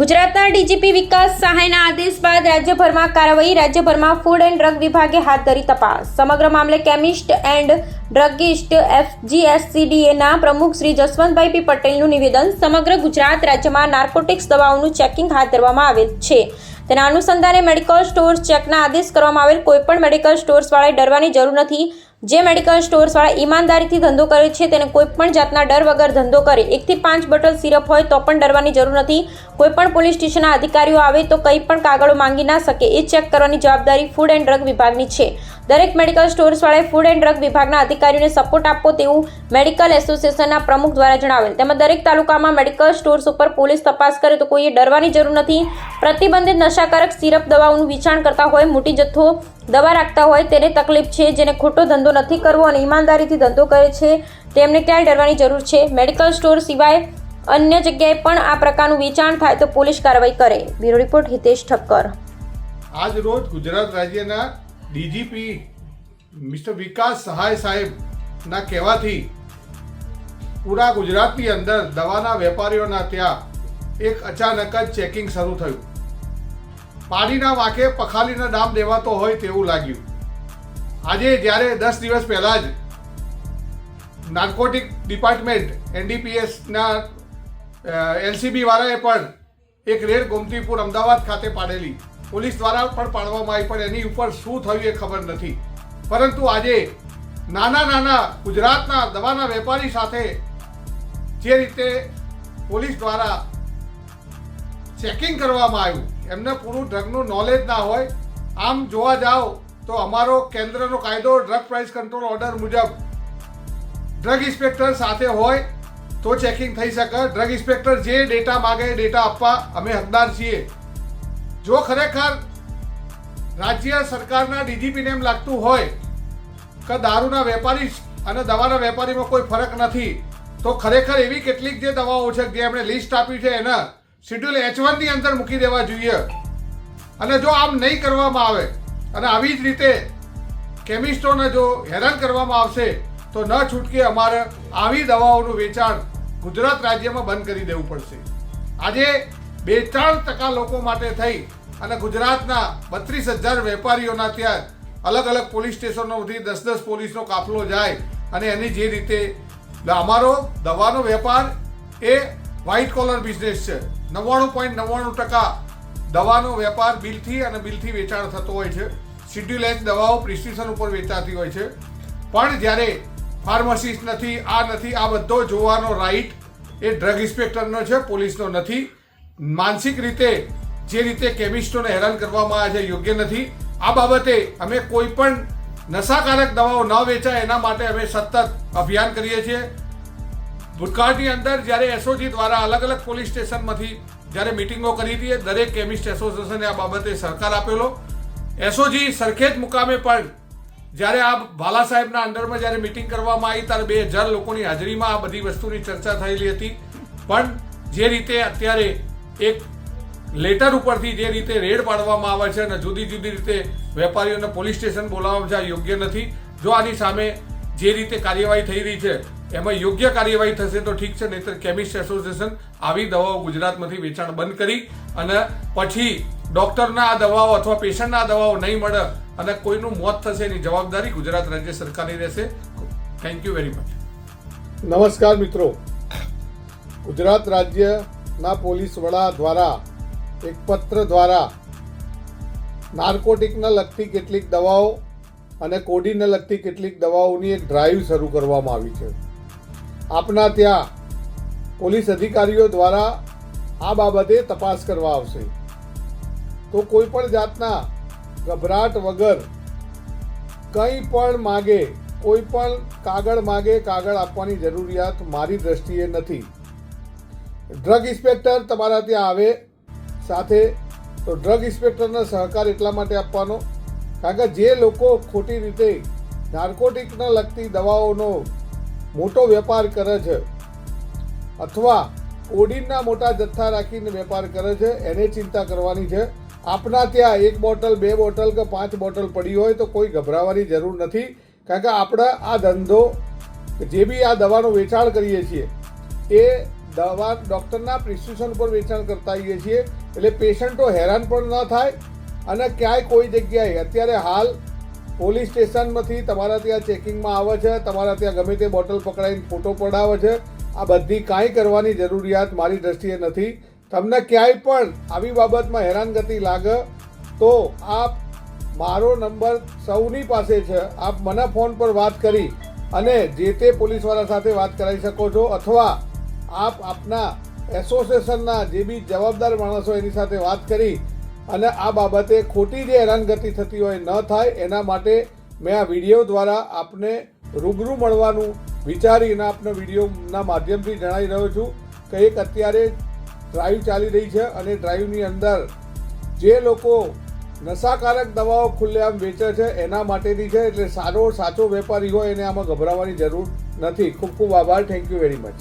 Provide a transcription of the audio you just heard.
ગુજરાતના ડીજીપી વિકાસ સહાયના આદેશ બાદ રાજ્યભરમાં કાર્યવાહી રાજ્યભરમાં ફૂડ એન્ડ ડ્રગ વિભાગે હાથ ધરી તપાસ. સમગ્ર મામલે કેમિસ્ટ એન્ડ ડ્રગિસ્ટ એફજીએસસીડીએના પ્રમુખ શ્રી જસવંતભાઈ પટેલનું નિવેદન સમગ્ર ગુજરાત રાજ્યમાં નાર્કોટિક્સ દવાઓનું ચેકિંગ હાથ ધરવામાં આવેલ છે. તેના અનુસંધાને મેડિકલ સ્ટોર્સ ચેકના આદેશ કરવામાં આવેલ. કોઈપણ મેડિકલ સ્ટોર્સવાળાએ ડરવાની જરૂર નથી. જે મેડિકલ સ્ટોર્સવાળા ઈમાનદારીથી ધંધો કરે છે, તેને કોઈ પણ જાતના ડર વગર ધંધો કરે. એકથી પાંચ બોટલ સિરપ હોય તો પણ ડરવાની જરૂર નથી. કોઈ પણ પોલીસ સ્ટેશનના અધિકારીઓ આવે તો કંઈ પણ કાગળો માંગી ના શકે એ ચેક કરવાની જવાબદારી ફૂડ એન્ડ ડ્રગ વિભાગની છે. દરેક મેડિકલ સ્ટોર્સવાળાએ ફૂડ એન્ડ ડ્રગ વિભાગના અધિકારીઓને સપોર્ટ આપવો તેવું મેડિકલ એસોસિએશનના પ્રમુખ દ્વારા જણાવેલ. તેમજ દરેક તાલુકામાં મેડિકલ સ્ટોર્સ ઉપર પોલીસ તપાસ કરે તો કોઈએ ડરવાની જરૂર નથી. પ્રતિબંધિત નશાકારક સિરપ દવાઓનું વેચાણ કરતા હોય, મોટી જથ્થો દવા રાખતા હોય તેને તકલીફ છે, જેને ખોટો ધંધો નથી કરવો અને ઈમાનદારીથી ધંધો કરે છે, તેમને ક્યાંય ડરવાની જરૂર છે. મેડિકલ સ્ટોર સિવાય અન્ય જગ્યાએ પણ આ પ્રકારનું વેચાણ થાય તો પોલીસ કાર્યવાહી કરે. Bureau report Hitesh Thakkar. આજ રોજ ગુજરાત રાજ્યના ડીજીપી મિસ્ટર વિકાસ સહાય સાહેબના કહેવાથી પૂરા ગુજરાતની અંદર દવાના વેપારીઓના ત્યાં એક અચાનક જ ચેકિંગ શરૂ થયું. પાણીના વાંકે પખાલીના નામ દેવાતો હોય તેવું લાગ્યું. આજે જ્યારે દસ દિવસ પહેલાં જ નાર્કોટિક ડિપાર્ટમેન્ટ, એનડીપીએસના એલસીબી વાળાએ પણ એક રેડ ગોમતીપુર અમદાવાદ ખાતે પાડેલી. પોલીસ દ્વારા પણ પાડવામાં આવી, પણ એની ઉપર શું થયું એ ખબર નથી. પરંતુ આજે નાના નાના ગુજરાતના દવાના વેપારી સાથે જે રીતે પોલીસ દ્વારા ચેકિંગ કરવામાં આવ્યું એમને પૂરું ડ્રગનું નોલેજ ના હોય, આમ જોવા જાઓ તો અમારો કેન્દ્રનો કાયદો ડ્રગ પ્રાઇસ કંટ્રોલ ઓર્ડર મુજબ ડ્રગ ઇન્સ્પેક્ટર સાથે હોય તો ચેકિંગ થઈ શકે. ડ્રગ ઇન્સ્પેક્ટર જે ડેટા માગે ડેટા આપવા અમે હકદાર છીએ. જો ખરેખર રાજ્ય સરકારના ડીજીપીને એમ લાગતું હોય કે દારૂના વેપારી અને દવાના વેપારીમાં કોઈ ફરક નથી, તો ખરેખર એવી કેટલીક જે દવાઓ છે, જે એમણે લિસ્ટ આપી છે એના શેડ્યુલ એચ વનની અંદર મૂકી દેવા જોઈએ. અને જો આમ નહીં કરવામાં આવે, અને આવી જ રીતે કેમિસ્ટોને જો હેરાન કરવામાં આવશે, તો ન છૂટકે અમારે આવી દવાઓનું વેચાણ ગુજરાત રાજ્યમાં બંધ કરી દેવું પડશે. આજે બે ત્રણ ટકા લોકો માટે થઈ અને ગુજરાતના બત્રીસ હજાર વેપારીઓના ત્યાં અલગ અલગ પોલીસ સ્ટેશનોથી દસ દસ પોલીસનો કાફલો જાય અને એની જે રીતે અમારો દવાનો વેપાર એ વ્હાઇટ કોલર બિઝનેસ છે. નવ્વાણું પોઈન્ટ નવ્વાણું ટકા દવાનો વેપાર બિલથી અને બિલથી વેચાણ થતો હોય છે. શિડ્યુલ એચ દવાઓ પ્રિસ્ક્રિપ્શન ઉપર વેચાતી હોય છે. પણ જ્યારે ફાર્મસીસ્ટ નથી, આ નથી, આ બધો જોવાનો રાઈટ એ ડ્રગ ઇન્સ્પેક્ટરનો છે, પોલીસનો નથી. માનસિક રીતે જે રીતે કેમિસ્ટોને હેરાન કરવામાં આવે છે, યોગ્ય નથી. આ બાબતે અમે કોઈ પણ નશાકારક દવાઓ ન વેચાય, એના માટે અમે સતત અભિયાન કરીએ છીએ. ભૂતકાળની અંદર જ્યારે એસઓજી દ્વારા અલગ અલગ પોલીસ સ્ટેશનમાંથી જ્યારે મિટિંગો કરી હતી દરેક કેમિસ્ટ એસોસિએશને આ બાબતે સહકાર આપેલો. એસઓજી સરખેજ મુકામે પણ જ્યારે આ ભાલા સાહેબના અંડરમાં જ્યારે મિટિંગ કરવામાં આવી, ત્યારે બે હજાર લોકોની હાજરીમાં આ બધી વસ્તુની ચર્ચા થયેલી હતી. પણ જે રીતે અત્યારે એક લેટર ઉપરથી જે રીતે રેડ પાડવામાં આવે છે અને જુદી જુદી રીતે વેપારીઓને પોલીસ સ્ટેશન બોલાવવામાં યોગ્ય નથી, જો આની સામે જે રીતે કાર્યવાહી થઈ રહી છે એમાં યોગ્ય કાર્યવાહી થશે તો ઠીક છે, નહીતર કેમિસ્ટ એસોસિએશન આવી દવાઓ ગુજરાતમાંથી વેચાણ બંધ કરી અને પછી ડોક્ટરના આ દવાઓ અથવા પેશન્ટના દવાઓ નહીં મળે અને કોઈનું મોત થશે એની જવાબદારી ગુજરાત રાજ્ય સરકારની રહેશે. થેન્ક યુ વેરી મચ નમસ્કાર મિત્રો. ગુજરાત રાજ્યના પોલીસ વડા દ્વારા, એક પત્ર દ્વારા નાર્કોટિકને લગતી કેટલીક દવાઓ અને કોડીને લગતી કેટલીક દવાઓની એક ડ્રાઈવ શરૂ કરવામાં આવી છે. આપના ત્યાં પોલીસ અધિકારીઓ દ્વારા આ બાબતે તપાસ કરવા આવશે. તો કોઈ પણ જાતના ગભરાટ વગર કંઈ પણ માગે, કોઈ પણ કાગળ માગે, કાગળ આપવાની જરૂરિયાત મારી દ્રષ્ટિએ નથી. ડ્રગ ઇન્સ્પેક્ટર તમારા ત્યાં આવે સાથે, તો ડ્રગ ઇન્સ્પેક્ટરનો સહકાર એટલા માટે આપવાનો, કારણ કે જે લોકો ખોટી રીતે નાર્કોટિકને લગતી દવાઓનો મોટો વેપાર કરે છે. અથવા ઓડિનના મોટા જથ્થા રાખીને વેપાર કરે છે, એને ચિંતા કરવાની છે. આપના ત્યાં એક બોટલ, બે બોટલ કે પાંચ બોટલ પડી હોય તો કોઈ ગભરાવાની જરૂર નથી. કારણ કે આપણે આ ધંધો, જે બી આ દવાનું વેચાણ કરીએ છીએ, એ દવા, ડૉક્ટરના પ્રિસ્ક્રિપ્શન પર વેચાણ કરતા હોઈએ છીએ. એટલે પેશન્ટો હેરાન પણ ન થાય અને ક્યાંય કોઈ જગ્યાએ, અત્યારે હાલ પોલીસ સ્ટેશનમાંથી તમારા ત્યાં ચેકિંગમાં આવે છે, તમારા ત્યાં ગમે તે બોટલ પકડાઈને ફોટો પડાવે છે. આ બધી કાંઈ કરવાની જરૂરિયાત મારી દ્રષ્ટિએ નથી. તમને ક્યાંય પણ આવી બાબતમાં હેરાનગતિ લાગે તો આપ મારો નંબર સૌની પાસે છે. આપ મને ફોન પર વાત કરી અને જે તે પોલીસવાળા સાથે વાત કરાવી શકો છો અથવા આપ આપના એસોસિએશનના જે બી જવાબદાર માણસો એની સાથે વાત કરી અને આ બાબતે ખોટી જે હેરાનગતિ થતી હોય ન થાય, એના માટે મેં આ વીડિયો દ્વારા આપને રૂબરૂ મળવાનું વિચારીને આપને વિડીયોના માધ્યમથી જણાવી રહ્યો છું કે એક અત્યારે ડ્રાઈવ ચાલી રહી છે અને ડ્રાઈવની અંદર જે લોકો નશાકારક દવાઓ ખુલ્લેઆમ વેચે છે, એના માટેની છે, એટલે સારો સાચો વેપારી હોય એને આમાં ગભરાવાની જરૂર નથી. ખૂબ ખૂબ આભાર. Thank you very much